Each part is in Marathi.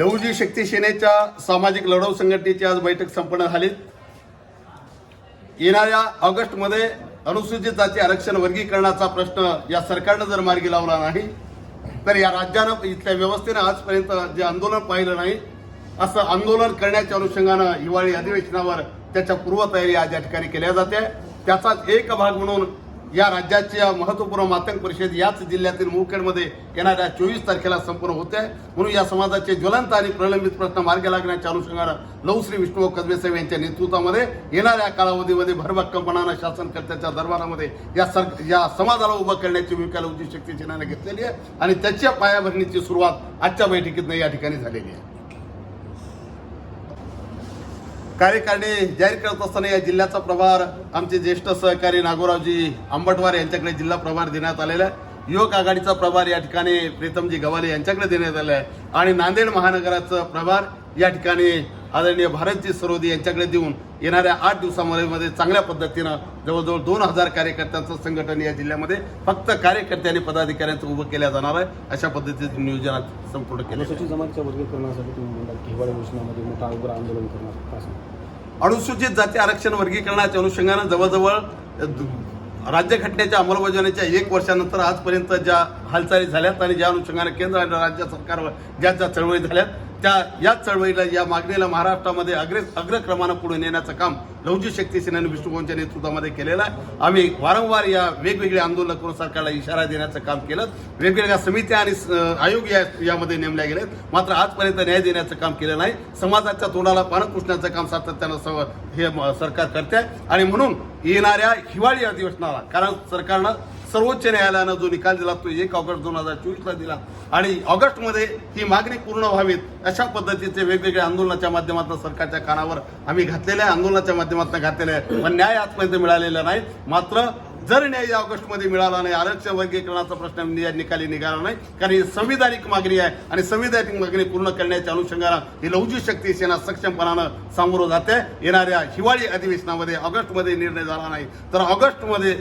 देऊजी शक्ती सेनेच्या सामाजिक लढाऊ संघटनेची आज बैठक संपन्न झाली. येणाऱ्या ऑगस्टमध्ये अनुसूचित जाती आरक्षण वर्गीकरणाचा प्रश्न या सरकारनं जर मार्गी लावला नाही तर या राज्यानं इथल्या व्यवस्थेनं आजपर्यंत जे आंदोलन पाहिलं नाही असं आंदोलन करण्याच्या अनुषंगानं हिवाळी अधिवेशनावर त्याच्या पूर्वतयारी आज या ठिकाणी केल्या जाते. त्याचाच एक भाग म्हणून या राज्याच्या महत्त्वपूर्ण मातंग परिषद याच जिल्ह्यातील मुखेडमध्ये येणाऱ्या चोवीस तारखेला संपूर्ण होते म्हणून या समाजाचे ज्वलंत आणि प्रलंबित प्रश्न मार्गी लागण्याच्या अनुषंगानं लवश्री विष्णू कदवे साहेब यांच्या नेतृत्वामध्ये येणाऱ्या कालावधीमध्ये भरभक्कमपणानं शासनकर्त्याच्या दरबारामध्ये या सर या समाजाला उभं करण्याची भूमिका लवची शक्ती सेनेनं घेतलेली आहे आणि त्याच्या पायाभरणीची सुरुवात आजच्या बैठकीतनं या ठिकाणी झालेली आहे. कार्यकारिणी जाहीर करत असताना या जिल्ह्याचा प्रभार आमचे ज्येष्ठ सहकारी नागोरावजी आंबटवार यांच्याकडे जिल्हा प्रभार देण्यात आलेला आहे. युवक आघाडीचा प्रभार या ठिकाणी प्रीतमजी गवाले यांच्याकडे देण्यात आला आहे. आणि नांदेड महानगराचा प्रभार या ठिकाणी आदरणीय भारतजी सरोदी यांच्याकडे देऊन येणाऱ्या आठ दिवसामध्ये मध्ये चांगल्या पद्धतीनं जवळजवळ दोन हजार कार्यकर्त्यांचं संघटन या जिल्ह्यामध्ये फक्त कार्यकर्ते आणि पदाधिकाऱ्यांचं उभं केल्या जाणार आहे. अशा पद्धतीचं नियोजनात संपूर्ण केलं अनुसूचित जमातीच्या वर्गीकरणासाठी तुम्ही म्हणता की हिवाळी योजनेमध्ये मोठा उग्र आंदोलन करणार? अनुसूचित जाती आरक्षण वर्गीकरणाच्या अनुषंगानं जवळजवळ राज्यघटनेच्या अंमलबजावणीच्या एक वर्षानंतर आजपर्यंत ज्या हालचाली झाल्यात आणि ज्या अनुषंगाने केंद्र आणि राज्य सरकारवर ज्या ज्या चळवळी झाल्यात त्या याच चळवळीला या मागणीला महाराष्ट्रामध्ये अग्रे अग्रक्रमानं पुढे नेण्याचं काम लवजी शक्ती सेनेने विष्णुभाऊंच्या नेतृत्वामध्ये केलेलं आहे. आम्ही वारंवार या वेगवेगळे आंदोलन करून सरकारला इशारा देण्याचं काम केलं. वेगवेगळ्या समित्या आणि आयोग या यामध्ये नेमल्या गेलेत मात्र आजपर्यंत न्याय देण्याचं काम केलं नाही. समाजाच्या तोंडाला पानं पुसण्याचं काम सातत्यानं स हे सरकार करते आहे. आणि म्हणून येणाऱ्या हिवाळी अधिवेशनाला कारण सरकारनं सर्वोच्च न्यायालयानं जो निकाल दिला तो एक ऑगस्ट दोन हजार चोवीसला दिला. आणि ऑगस्टमध्ये ही मागणी पूर्ण व्हावीत अशा पद्धतीचे वेगवेगळ्या आंदोलनाच्या माध्यमातून सरकारच्या कानावर आम्ही घातलेल्या आहे. आंदोलनाच्या माध्यमातून घातलेल्या आहे. पण न्याय आजपर्यंत मिळालेला नाही. मात्र जर न्याय या ऑगस्टमध्ये मिळाला नाही आरक्षण वर्गीकरणाचा प्रश्न निकाली निघाला नाही कारण ही संविधानिक मागणी आहे आणि संविधानिक मागणी पूर्ण करण्याच्या अनुषंगानं ही लवजी शक्ती सेना सक्षमपणानं सामोरं जाते. येणाऱ्या हिवाळी अधिवेशनामध्ये ऑगस्टमध्ये निर्णय झाला नाही. तर ऑगस्टमध्ये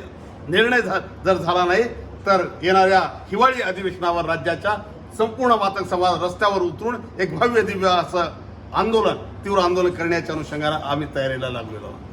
निर्णय झा- जर झाला नाही तर येणाऱ्या हिवाळी अधिवेशनावर राज्याच्या संपूर्ण मातक समाज रस्त्यावर उतरून एक भव्य दिव्य असं आंदोलन तीव्र आंदोलन करण्याच्या अनुषंगाने आम्ही तयारीला लागलेलो आहोत.